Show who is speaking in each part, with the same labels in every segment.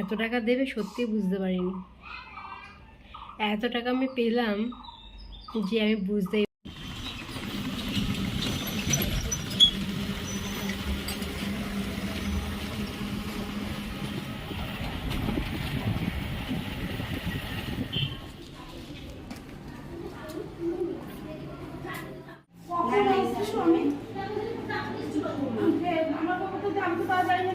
Speaker 1: এত টাকা দেবে সত্যি বুঝতে পারিনি। এত টাকা আমি পেলাম যে আমি বুঝতেই তার আগে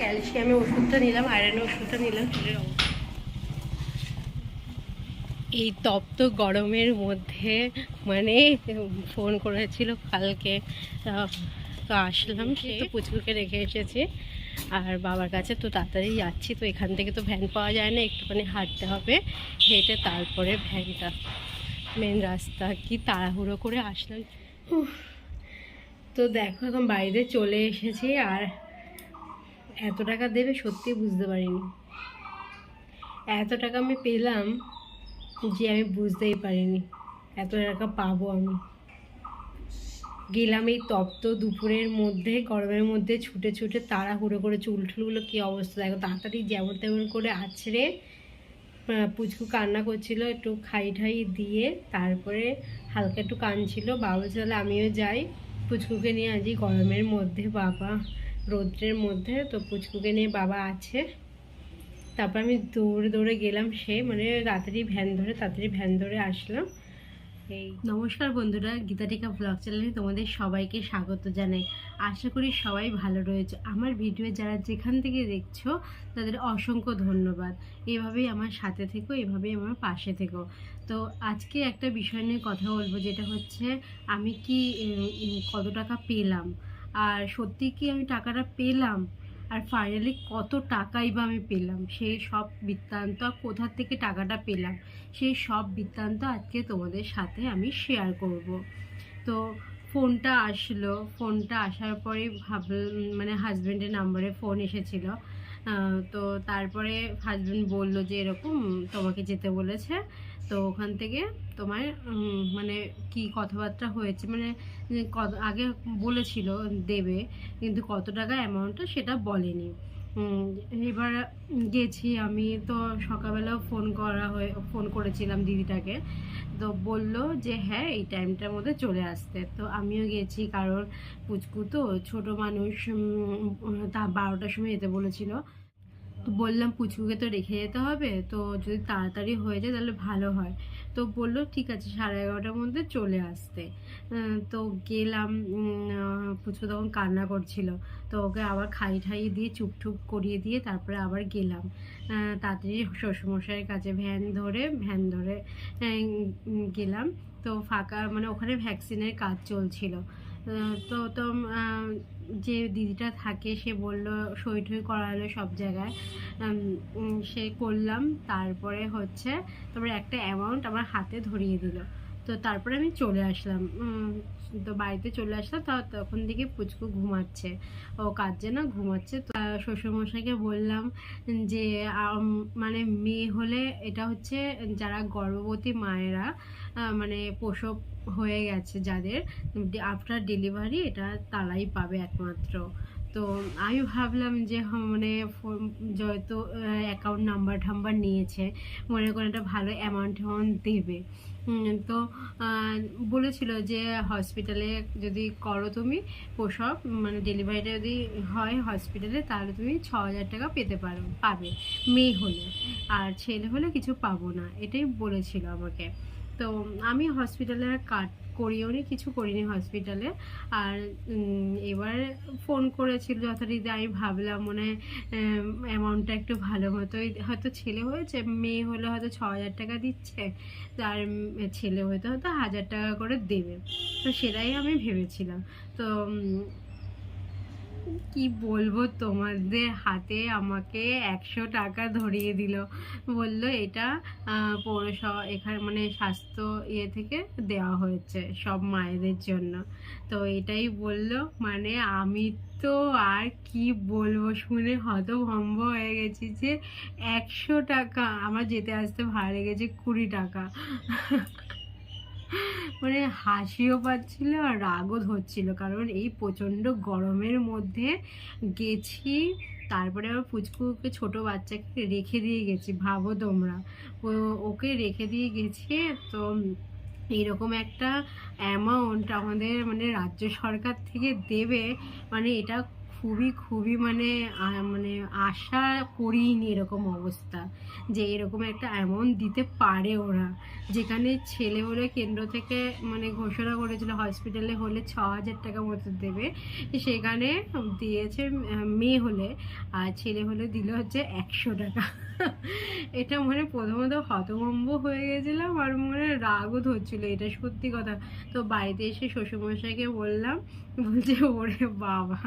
Speaker 1: ক্যালসিয়ামের ওষুধটা নিলাম আয়রনের ওষুধটা নিলাম এই তপ্ত গরমের মধ্যে মানে ফোন করেছিল কালকে তো আসলাম সে। তো পুচকুকে রেখে এসেছি। আর বাবার কাছে তো তাড়াতাড়ি যাচ্ছি তো এখান থেকে তো ভ্যান পাওয়া যায় না একটুখানি হাঁটতে হবে। হেঁটে তারপরে ভ্যানটা মেন রাস্তা। কি তাড়াহুড়ো করে আসলাম। তো দেখো এখন বাইরে চলে এসেছি আর এত টাকা দেবে সত্যি বুঝতে পারিনি। এত টাকা আমি পেলাম যে আমি বুঝতেই পারিনি। এত টাকা পাবো আমি। গেলাম এই তপ্ত দুপুরের মধ্যে, গরমের মধ্যে ছুটে ছুটে তাড়াহুড়ো করে চুল টুলগুলো কী অবস্থা? দেখো, তাড়াতাড়ি যেমন তেমন করে আছড়ে পুচকু কান্না করছিল, একটু খাই ঠাই দিয়ে তারপরে হালকা একটু কানছিল বাবা চলে আমিও যাই। পুচকুকে নিয়ে আজই গরমের মধ্যে, বাবা। রৌদ্রের মধ্যে তো পুচকুকে নিয়ে বাবা আছে। তারপর আমি দৌড়ে দৌড়ে গেলাম সে মানে তাড়াতাড়ি ভ্যান ধরে, তাড়াতাড়ি ভ্যান ধরে আসলাম। এই নমস্কার বন্ধুরা, গীতাটিকা ব্লগ চ্যানেলে তোমাদের সবাইকে স্বাগত জানাই। আশা করি সবাই ভালো রয়েছে। আমার ভিডিও যারা যেখান থেকে দেখছ, তাদের অসংখ্য ধন্যবাদ। এভাবেই আমার সাথে থেকো, এভাবেই আমার পাশে থেকো। তো আজকে একটা বিষয় নিয়ে কথা বলব, যেটা হচ্ছে আমি কি কত টাকা পেলাম? আর সত্যি কি আমি টাকাটা পেলাম? আর ফাইনালি কত টাকাই বা আমি পেলাম? সেই সব বৃত্তান্ত আর কোথা থেকে টাকাটা পেলাম? সেই সব বৃত্তান্ত আজকে তোমাদের সাথে আমি শেয়ার করব। তো ফোনটা আসলো। ফোনটা আসার পরে ভাব মানে হাজব্যান্ডের নাম্বারে ফোন এসেছিল। তো তারপরে হাজব্যান্ড বলল যে এরকম তোমাকে যেতে বলেছে। তো ওখান থেকে তোমার মানে কি কথাবার্তা হয়েছে মানে কত, আগে বলেছিল দেবে, কিন্তু কত টাকা অ্যামাউন্টটা সেটা বলেনি। এবার গেছি আমি, তো সকালবেলাও ফোন করা হয়ে ফোন করেছিলাম দিদিটাকে, তো বলল যে হ্যাঁ এই টাইমটার মধ্যে চলে আসতে। তো আমিও গেছি, কারণ পুচকু তো ছোটো মানুষ তা বারোটার সময় যেতে বলেছিল। তো বললাম পুচকুকে তো রেখে যেতে হবে, তো যদি তাড়াতাড়ি হয়ে যায় তাহলে ভালো হয়। তো বলল, ঠিক আছে, সাড়ে এগারোটার মধ্যে চলে আসতে। তো গেলাম পুচকু তখন কান্না করছিল। তো ওকে আবার খাই ঠাই দিয়ে চুপ টুপ করিয়ে দিয়ে তারপরে আবার গেলাম। তাড়াতাড়ি শ্বশুরমশাইয়ের কাছে ভ্যান ধরে ভ্যান ধরে গেলাম। তো ফাঁকা মানে ওখানে ভ্যাকসিনের কাজ চলছিল। তো তো যে দিদিটা থাকে, সে বলল, সই ঠই করালো সব জায়গায়। সে করলাম। তারপরে হচ্ছে, তারপরে একটা অ্যামাউন্ট আমার হাতে ধরিয়ে দিল। তো তারপরে আমি চলে আসলাম। তো বাড়িতে চলে আসলাম, তা তখন থেকে পুচকু ঘুমাচ্ছে। ও কাঁদছে না, ঘুমাচ্ছে। তো শ্বশুরমশাইকে বললাম যে মানে মেয়ে হলে এটা হচ্ছে যারা গর্ভবতী মায়েরা মানে প্রসব হয়ে গেছে যাদের আফটার ডেলিভারি এটা তারাই পাবে একমাত্র। তো আমি ভাবলাম যে হ- মানে যেহেতু অ্যাকাউন্ট নাম্বার টাম্বার নিয়েছে, মনে করে একটা ভালো অ্যামাউন্ট অ্যামাউন্ট দেবে। তো বলেছিল যে হসপিটালে যদি করো তুমি প্রসব মানে ডেলিভারিটা যদি হয় হসপিটালে তাহলে তুমি ছ হাজার টাকা পেতে পারো, পাবে। মেয়ে হলে। আর ছেলে হলে কিছু পাবো না, এটাই বলেছিল আমাকে। তো আমি হসপিটালে আর কাট করিও নি, কিছু করিনি হসপিটালে আর এবার ফোন করেছিল যথারীতি, আমি ভাবলাম মনে অ্যামাউন্টটা একটু ভালো মতোই, হয়তো ছেলে হয়েছে, মেয়ে হলে হয়তো ছ হাজার টাকা দিচ্ছে আর ছেলে হয়তো হয়তো হাজার টাকা করে দেবে। তো সেটাই আমি ভেবেছিলাম। তো কি বলব তোমাদের হাতে আমাকে একশো টাকা ধরিয়ে দিল। বলল এটা পৌরসভা এখানে মানে স্বাস্থ্য ইয়ে থেকে দেওয়া হয়েছে সব মায়েদের জন্য। তো এটাই বলল মানে আমি তো আর কি বলব শুনে হতভম্ব হয়ে গেছি যে একশো টাকা, আমার যেতে আসতে ভাড়া লেগেছে কুড়ি টাকা। মানে হাসিও পাচ্ছিল আর রাগও ধরছিল, কারণ এই প্রচণ্ড গরমের মধ্যে গেছি, তারপরে আবার পুচকুকে, ছোট বাচ্চাকে রেখে দিয়ে গেছি, ভাবো তোমরা। ওকে রেখে দিয়ে গেছি, তো এইরকম একটা অ্যামাউন্ট আমাদের মানে রাজ্য সরকার থেকে দেবে মানে এটা খুবই খুবই মানে মানে আশা করিনি এরকম অবস্থা যে এরকম একটা অ্যামাউন্ট দিতে পারে ওরা। যেখানে ছেলে হলে কেন্দ্র থেকে মানে ঘোষণা করেছিল হসপিটালে হলে ছ হাজার টাকা মতো দেবে। সেখানে দিয়েছে মেয়ে হলে, আর ছেলে হলে দিল হচ্ছে একশো টাকা। এটা মানে প্রথমত হতভম্ব হয়ে গেছিলাম আর মনে রাগও ধরছিলো, এটা সত্যি কথা। তো বাড়িতে এসে শ্বশুরমশাইকে বললাম, বলছে, ওরে বাবা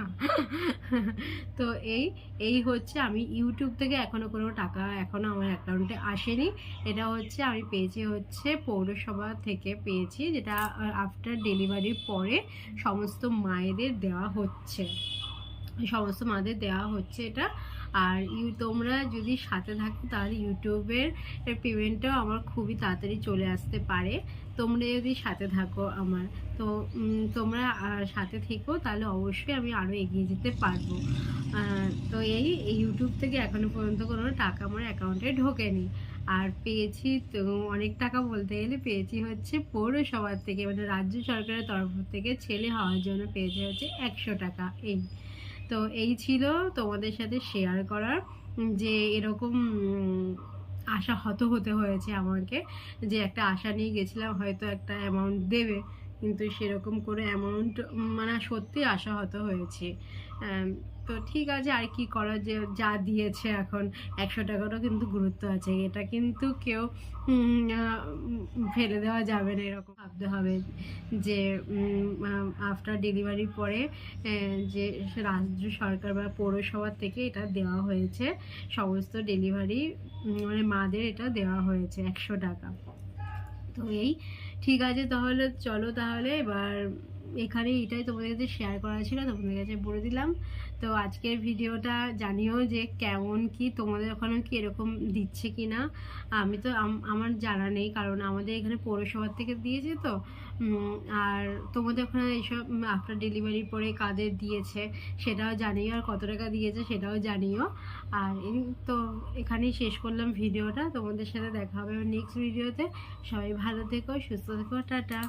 Speaker 1: তো এই এই হচ্ছে আমি ইউটিউব থেকে এখনও কোনো টাকা এখনও আমার অ্যাকাউন্টে আসেনি। এটা হচ্ছে আমি পেয়েছি হচ্ছে পৌরসভা থেকে পেয়েছি, যেটা আফটার ডেলিভারির পরে সমস্ত মায়েদের দেওয়া হচ্ছে। সমস্ত মাদের দেওয়া হচ্ছে এটা। আর ইউ, তোমরা যদি সাথে থাকো, তাহলে ইউটিউবের পেমেন্টটাও আমার খুবই তাড়াতাড়ি চলে আসতে পারে। তোমরা যদি সাথে থাকো আমার, তো তোমরা সাথে থেকো, তাহলে অবশ্যই আমি আরও এগিয়ে যেতে পারব। তো এই ইউটিউব থেকে এখনও পর্যন্ত কোনো টাকা আমার অ্যাকাউন্টে ঢোকেনি। আর পেয়েছি তো, অনেক টাকা বলতে গেলে পেয়েছি হচ্ছে পৌরসভার থেকে মানে রাজ্য সরকারের তরফ থেকে ছেলে হওয়ার জন্য পেয়েছি হচ্ছে একশো টাকা। এই তো এই ছিল তোমাদের সাথে শেয়ার করার, যে এরকম আশা হত হতে হয়েছে আমাকে, যে একটা আশা নিয়ে গেছিলাম, হয়তো একটা অ্যামাউন্ট দেবে। কিন্তু সেরকম করে অ্যামাউন্ট মানে সত্যি আশাহত হয়েছে। তো ঠিক আছে, আর কি করা যে, যা দিয়েছে এখন, একশো টাকারও কিন্তু গুরুত্ব আছে। এটা কিন্তু কেউ ফেলে দেওয়া যাবে না, এরকম ভাবতে হবে যে আফটার ডেলিভারির পরে যে রাজ্য সরকার বা পৌরসভা থেকে এটা দেওয়া হয়েছে, সমস্ত ডেলিভারি মানে মাদের এটা দেওয়া হয়েছে, একশো টাকা। তো এই ঠিক আছে তাহলে চলো তাহলে এবার এখানে এটাই তোমাদের কাছে শেয়ার করা ছিল তোমাদের কাছে বলে দিলাম। তো আজকের ভিডিওটা জানিও যে কেমন কি, তোমাদের ওখানে কি এরকম দিচ্ছে কি না আমি তো আমার জানা নেই, কারণ আমাদের এখানে পৌরসভার থেকে দিয়েছে তো। আর তোমাদের ওখানে এইসব আফটার ডেলিভারি পরে কাদের দিয়েছে, সেটাও জানিও। আর কত টাকা দিয়েছে সেটাও জানিও। আর তো এখানেই শেষ করলাম ভিডিওটা। তোমাদের সাথে দেখা হবে নেক্সট ভিডিওতে সবাই ভালো থেকো, সুস্থ থেকো, টাটা।